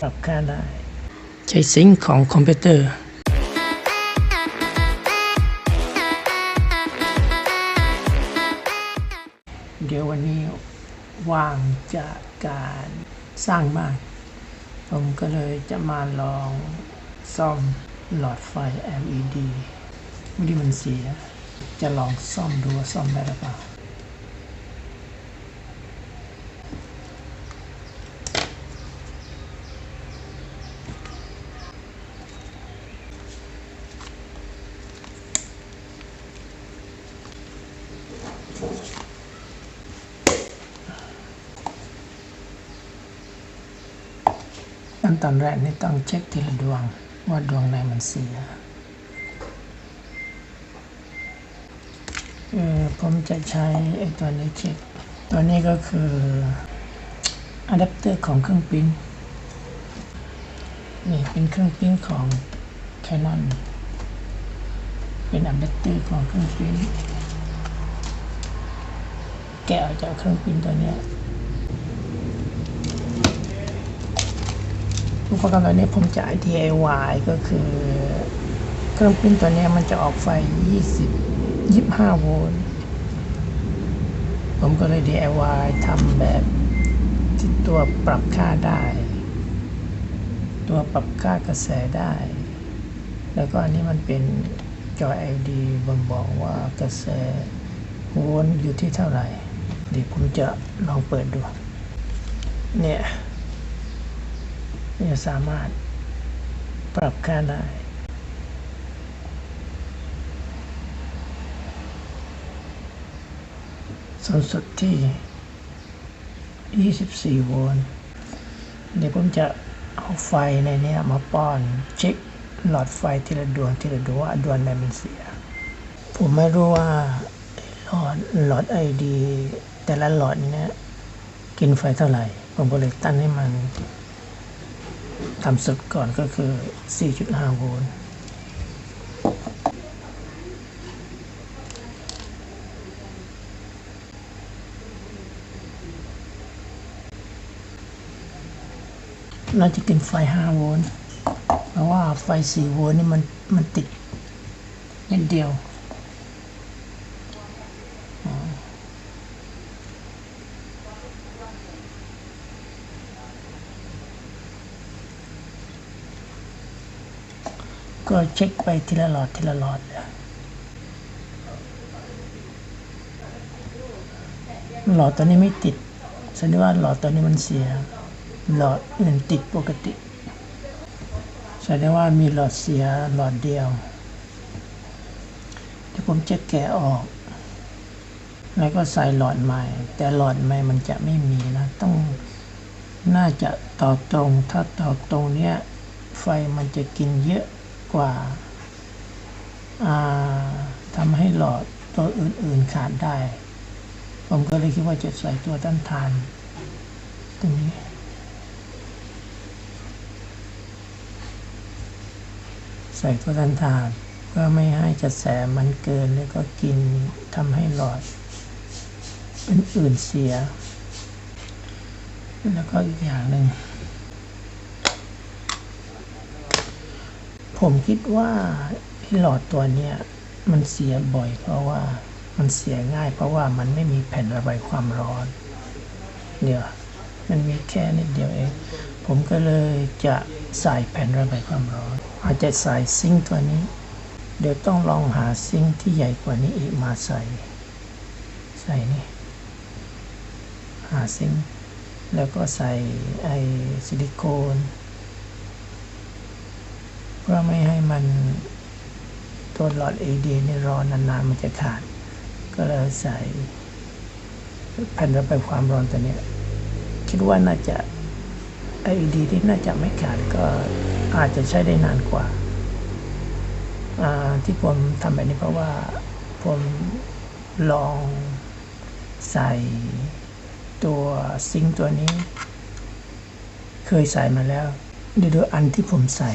ปรับค่าได้ ใช้ซิงค์ของคอมพิวเตอร์เดี๋ยววันนี้ว่างจากการสร้างบ้าน ผมก็เลยจะมาลองซ่อมหลอดไฟ LED ไม่ได้มันเสีย จะลองซ่อมดูว่าซ่อมได้หรือเปล่า ขั้นตอนแรกนี่ต้องเช็คทีละดวงว่าดวงไหนมันเสียผมจะใช้ไอ้ตัวนี้เช็ค ตัวนี้ก็คืออะแดปเตอร์ของเครื่องปิ้นนี่เป็นเครื่องปิ้นของ Canon เป็นอะแดปเตอร์ของเครื่องปิ้นแกะออกจากเครื่องปิ้นตัวนี้ อุปกรณ์ตัวนี้ผมจะ DIY ก็คือ เครื่องปริ้นตัวนี้มันจะออกไฟ 20 25 โวลต์ผมก็เลย DIY ทำแบบที่ตัวปรับค่าได้ ตัวปรับค่ากระแสได้ แล้วก็อันนี้มันเป็นจอ LED บ่งบอกว่ากระแสโวลต์อยู่ที่เท่าไหร่เดี๋ยวผมจะลองเปิดดู เนี่ย เนี่ยสามารถปรับค่าได้สูงสุดที่ 24 โวลต์เดี๋ยวผมจะเอาไฟในนี้มาป้อนเช็คหลอดไฟทีละดวงทีละดวงว่าดวงไหนมันเสีย ผมไม่รู้ว่าหลอดหลอดไอดี แต่ละหลอดเนี้ยกินไฟเท่าไหร่ ผมก็เลยตั้งให้มัน ต่ำสุดก่อนก็คือ 4.5 โวลต์น่าจะกินไฟ 5 โวลต์เพราะว่าไฟ 4 โวลต์นี่มันมันติดนิดเดียว ก็เช็คไปทีละหลอดทีละหลอดเลยหลอดตัวนี้ไม่ติดแสดงว่าหลอดตัวนี้มันเสีย หลอดอื่นติดปกติแสดงว่ามีหลอดเสียหลอดเดียวที่ผมจะแกะออก แล้วก็ใส่หลอดใหม่ แต่หลอดใหม่มันจะไม่มีนะ ต้องน่าจะต่อตรง ถ้าต่อตรงเนี้ยไฟมันจะกินเยอะ กว่าาทำให้หลอดตัวอื่นๆขาดได้ ผมก็เลยคิดว่าจะใส่ตัวต้านทานตรงนี้ใส่ตัวกันทานเพื่อไม่ให้กระแสมันเกินแล้วก็กินทำให้หลอดอื่นๆเสีย แล้วก็อีกอย่างหนึ่ง ผมคิดว่าไอ้หลอดตัวเนี้ยมันเสียบ่อยเพราะว่ามันเสียง่ายเพราะว่ามันไม่มีแผ่นระบายความร้อน เดี๋ยวมันมีแค่นิดเดียวเอง ผมก็เลยจะใส่แผ่นระบายความร้อน อาจจะใส่ซิงตัวนี้ เดี๋ยวต้องลองหาซิงที่ใหญ่กว่านี้อีกมาใส่ ใส่นี่ หาซิงแล้วก็ใส่ไอซิลิโคน พื่อไม่ให้มันตัวหลอด AD นี่รอนานๆ มันจะขาด ก็เลยใส่แผ่นระบายความร้อนตัวนี้ คิดว่าน่าจะ LED ที่น่าจะไม่ขาดก็อาจจะใช้ได้นานกว่า ที่ผมทำแบบนี้เพราะว่าผมลองใส่ตัวซิงค์ตัวนี้ เคยใส่มาแล้วเดี๋ยวดูอันที่ผมใส่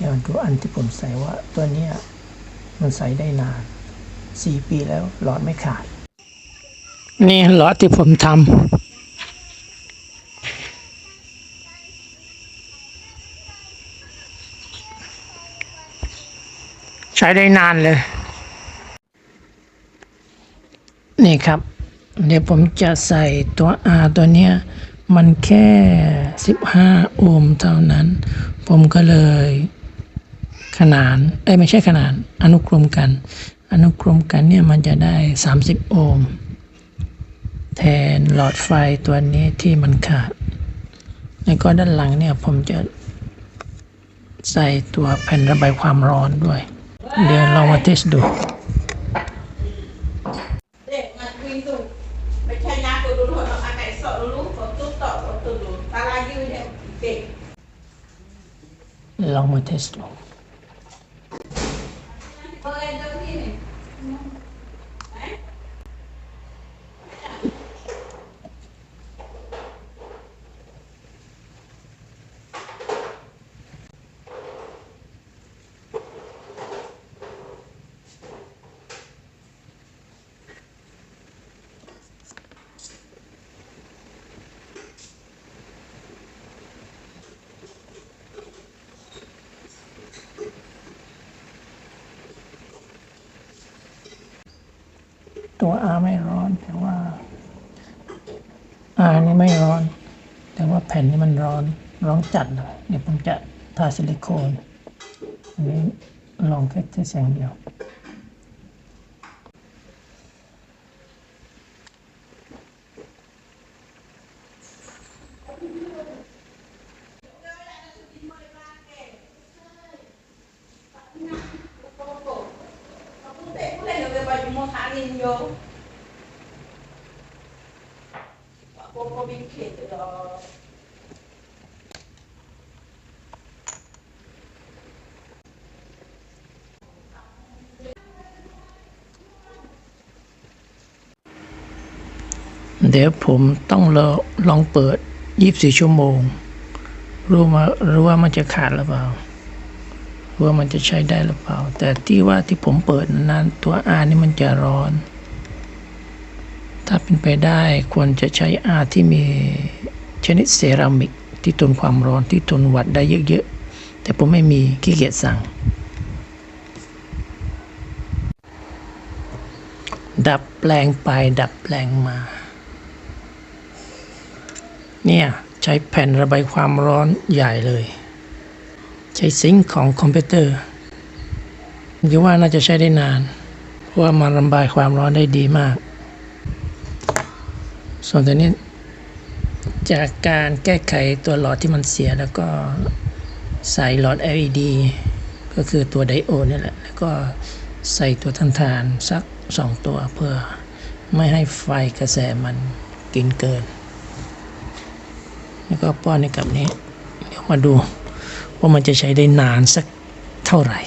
อย่างตัวอันที่ผมใส่ว่าตัวนี้มันใส่ได้นาน 4 ปีแล้วหลอดไม่ขาด นี่หลอดที่ผมทำใช้ได้นานเลย นี่ครับ เดี๋ยวผมจะใส่ตัวอาตัวเนี้ยมันแค่ 15 โอห์มเท่านั้น ผมก็เลย ขนานเอ้ไม่ใช่ขนานอนุกรมกัน อนุกรมกันเนี่ยมันจะได้ 30 โอห์มแทนหลอดไฟตัวนี้ที่มันขาด แล้วก็ด้านหลังเนี่ยผมจะใส่ตัวแผ่นระบายความร้อนด้วย เดี๋ยวลองมาเทสดูลองมาเทสดู ตัว R ไม่ร้อน แต่ว่า R นี่ไม่ร้อน แต่ว่าแผ่นนี่มันร้อน ร้อนจัดเลยเดี๋ยวผมจะทาซิลิโคนอันนี้ลองแค่แค่แสงเดียว nak pakai baju mau angin yo. Pak Koko bikin tu dah. เดี๋ยวผมต้องลอลองเปิด 24 ชั่วโมง รู้มารู้ว่ามันจะขาดหรือเปล่า ว่ามันจะใช้ได้หรือเปล่า แต่ที่ว่าที่ผมเปิดนั้นตัว R นี่มันจะร้อน ถ้าเป็นไปได้ควรจะใช้ R ที่มีชนิดเซรามิกที่ทนความร้อนที่ทนวัดได้เยอะๆ แต่ผมไม่มีขี้เกียจสั่ง ดับแปลงไปดับแปลงมา เนี่ย ใช้แผ่นระบายความร้อนใหญ่เลย ใช้ซิงค์ของคอมพิวเตอร์คิดว่าน่าจะใช้ได้นาน เพราะว่ามันระบายความร้อนได้ดีมาก ส่วนตัวนี้จากการแก้ไขตัวหลอดที่มันเสียแล้วก็ใส่หลอด LED ก็คือตัวไดโอดนี่แหละ แล้วก็ใส่ตัวทันทานสักสองตัวเพื่อไม่ให้ไฟกระแสมันกินเกิน แล้วก็ป้อนในกับนี้ เดี๋ยวมาดู ว่ามันจะใช้ได้นานสักเท่าไหร่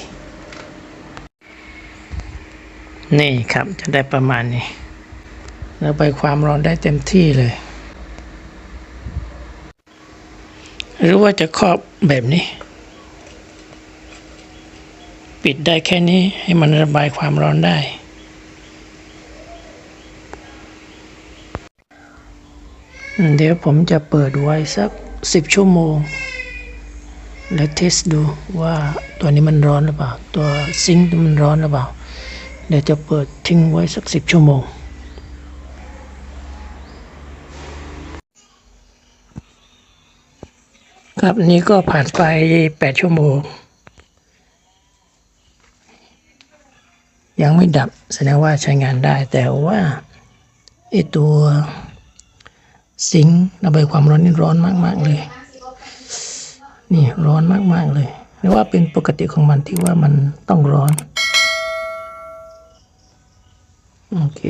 นี่ครับจะได้ประมาณนี้ระบายความร้อนได้เต็มที่เลย หรือว่าจะครอบแบบนี้ ปิดได้แค่นี้ให้มันระบายความร้อนได้เดี๋ยวผมจะเปิดไว้สักสิบชั่วโมง แล้วเทสดูว่าตัวนี้มันร้อนหรือเปล่า ตัวซิงค์มันร้อนหรือเปล่า เดี๋ยวจะเปิดทิ้งไว้สักสิบชั่วโมง ครับนี้ก็ผ่านไปแปดชั่วโมง ยังไม่ดับแสดงว่าใช้งานได้แต่ว่าไอตัวซิงค์ระบายความร้อนนี่ร้อนมาก ๆ เลย นี่ร้อนมาก ๆ เลยเรียกว่าเป็นปกติของมันที่ว่ามันต้องร้อน โอเค